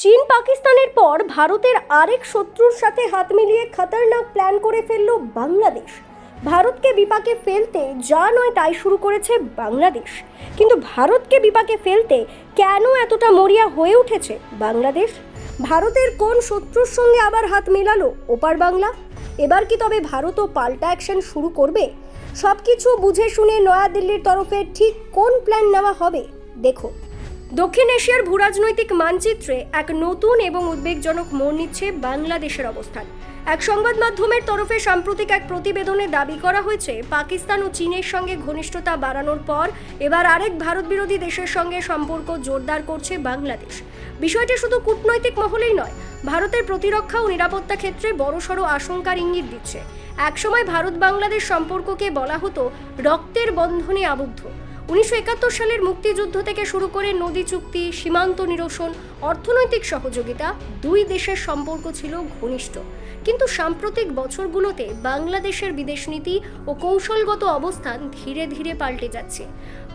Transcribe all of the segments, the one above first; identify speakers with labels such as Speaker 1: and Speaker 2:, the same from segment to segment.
Speaker 1: চীন পাকিস্তানের পর ভারতের আরেক শত্রুর সাথে হাত মিলিয়ে খতরনাক প্ল্যান করে ফেলল বাংলাদেশ। ভারতকে বিপাকে ফেলতে যা নয় তাই শুরু করেছে বাংলাদেশ। কিন্তু ভারতকে বিপাকে ফেলতে কেন এতটা মরিয়া হয়ে উঠেছে বাংলাদেশ? ভারতের কোন শত্রুর সঙ্গে আবার হাত মেলালো ওপার বাংলা? এবার কি তবে ভারতও পাল্টা অ্যাকশন শুরু করবে? সব কিছু বুঝে শুনে নয়াদিল্লির তরফে ঠিক কোন প্ল্যান নেওয়া হবে? দেখো। দক্ষিণ এশিয়ার ভূরাজনৈতিক মানচিত্রে এক নতুন এবং উদ্বেগজনক মোড় নিচ্ছে বাংলাদেশের অবস্থান। এক সংবাদ মাধ্যমের তরফে সাম্প্রতিক এক প্রতিবেদনে দাবি করা হয়েছে, পাকিস্তান ও চীনের সঙ্গে ঘনিষ্ঠতা বাড়ানোর পর এবার আরেক ভারত বিরোধী দেশের সঙ্গে সম্পর্ক জোরদার করছে বাংলাদেশ। বিষয়টি শুধু কূটনৈতিক মহলেই নয়, ভারতের প্রতিরক্ষা ও নিরাপত্তা ক্ষেত্রে বড়সড় আশঙ্কার ইঙ্গিত দিচ্ছে। একসময় ভারত বাংলাদেশ সম্পর্ককে বলা হতো রক্তের বন্ধনে আবদ্ধ। উনিশশো একাত্তর সালের মুক্তিযুদ্ধ থেকে শুরু করে নদী চুক্তি সীমান্ত নিরসন অর্থনৈতিক সহযোগিতা দুই দেশের সম্পর্ক ছিল ঘনিষ্ঠ। কিন্তু সাম্প্রতিক বছরগুলোতে বাংলাদেশের বিদেশ নীতি ও কৌশলগত অবস্থান ধীরে ধীরে পাল্টে যাচ্ছে।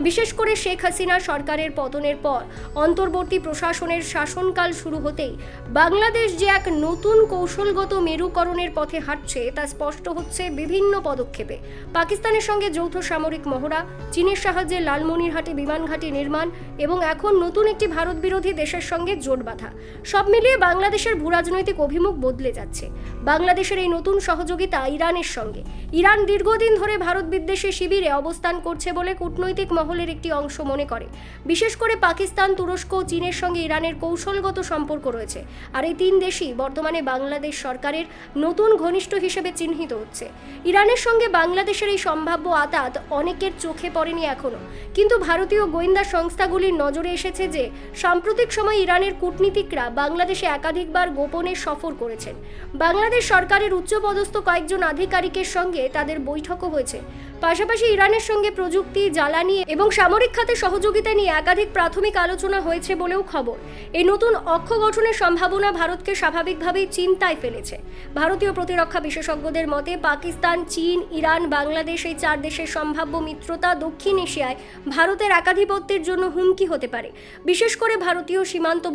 Speaker 1: বিশেষ করে শেখ হাসিনা সরকারের পতনের পর অন্তর্বর্তী প্রশাসনের শাসনকাল শুরু হতেই বাংলাদেশ যে এক নতুন কৌশলগত মেরুকরণের পথে হাঁটছে তা স্পষ্ট হচ্ছে বিভিন্ন পদক্ষেপে। পাকিস্তানের সঙ্গে যৌথ সামরিক মহড়া, চীনের সাহায্যে লালমনিরহাটে বিমান ঘাঁটি নির্মাণ এবং এখন নতুন একটি ভারত বিরোধী দেশের সঙ্গে জোট বাঁধা। সব মিলিয়ে বাংলাদেশের ভূরাজনৈতিক অভিমুখ বদলে যাচ্ছে। বাংলাদেশের এই নতুন সহযোগিতা ইরানের সঙ্গে। ইরান দীর্ঘদিন ধরে ভারত বিদ্বেষী শিবিরে অবস্থান করছে বলে কূটনৈতিক মহলের একটি অংশ মনে করে। বিশেষ করে পাকিস্তান, তুরস্ক ও চীনের সঙ্গে ইরানের কৌশলগত সম্পর্ক রয়েছে। আর এই তিন দেশই বর্তমানে বাংলাদেশ সরকারের নতুন ঘনিষ্ঠ হিসেবে চিহ্নিত হচ্ছে। ইরানের সঙ্গে বাংলাদেশের এই সম্ভাব্য আতাত অনেকের চোখে পড়েনি এখনও। কিন্তু ভারতীয় গোয়েন্দা সংস্থাগুলির নজরে এসেছে যে, সাম্প্রতিক সময় ইরানের কূটনীতিকরা বাংলাদেশে একাধিকবার গোপনে সফর করেছেন। বাংলাদেশ সরকারের উচ্চপদস্থ কয়েকজন আধিকারিকের সঙ্গে তাদের বৈঠকও হয়েছে। পাশাপাশি ইরানের সঙ্গে প্রযুক্তি, জ্বালানি এবং সামরিক খাতে সহযোগিতা নিয়ে একাধিক প্রাথমিক আলোচনা হয়েছে বলেও খবর। এই নতুন অক্ষ গঠনের সম্ভাবনা ভারতকে স্বাভাবিকভাবেই চিন্তায় ফেলেছে। ভারতীয় প্রতিরক্ষা বিশেষজ্ঞদের মতে, পাকিস্তান, চীন, ইরান, বাংলাদেশ এই চার দেশের সম্ভাব্য মিত্রতা দক্ষিণ এশিয়ায় ভারতের একাধিপত্যের জন্য হুমকি হতে পারে। বিশেষ করে ভারতীয়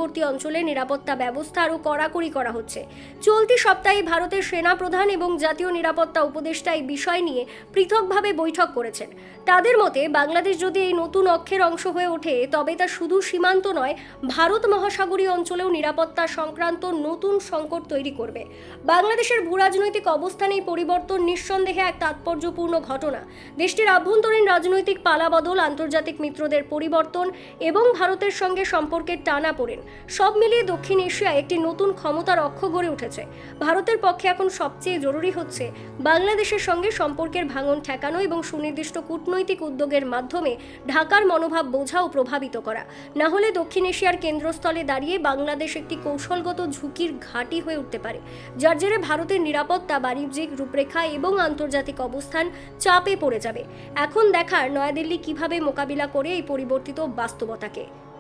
Speaker 1: সীমান্তবর্তী অঞ্চলে নিরাপত্তা ব্যবস্থা আরও কড়াকড়ি করা হচ্ছে। চলতি সপ্তাহে ভারতের সেনা প্রধান এবং জাতীয় নিরাপত্তা উপদেষ্টা এই বিষয় নিয়ে পৃথকভাবে বৈঠক করেছেন। তাদের মতে, বাংলাদেশ যদি এই নতুন অক্ষের অংশ হয়ে ওঠে, তবে তা শুধু সীমান্ত নয়, ভারত মহাসাগরীয় অঞ্চলেও নিরাপত্তা সংক্রান্ত নতুন সংকট তৈরি করবে। বাংলাদেশের ভূরাজনৈতিক অবস্থানে এই পরিবর্তন নিঃসন্দেহে এক তাৎপর্যপূর্ণ ঘটনা। দেশটির আভ্যন্তরীণ রাজনৈতিক পালাবদল, আন্তর্জাতিক মিত্রদের পরিবর্তন এবং ভারতের সঙ্গে সম্পর্কের টানা পড়েন। সব মিলিয়ে দক্ষিণ এশিয়ায় একটি নতুন ক্ষমতার অক্ষ গড়ে উঠেছে। ভারতের পক্ষে এখন সবচেয়ে জরুরি হচ্ছে বাংলাদেশের সঙ্গে সম্পর্কের ভাঙন ঠেকানো এবং সুনির্দিষ্ট কূটনৈতিক উদ্যোগের মাধ্যমে ঢাকার মনোভাব বোঝা ও প্রভাবিত করা। না হলে দক্ষিণ এশিয়ার কেন্দ্রস্থলে দাঁড়িয়ে বাংলাদেশ একটি কৌশলগত ঝুঁকির ঘাঁটি হয়ে উঠতে পারে, যার জেরে ভারতের নিরাপত্তা, বাণিজ্যিক রূপরেখা এবং আন্তর্জাতিক অবস্থান চাপে পড়ে যাবে। এখন দেখার নয়াদিল্লি কীভাবে মোকাবিলা করে এই পরিবর্তিত বাস্তবতাকে।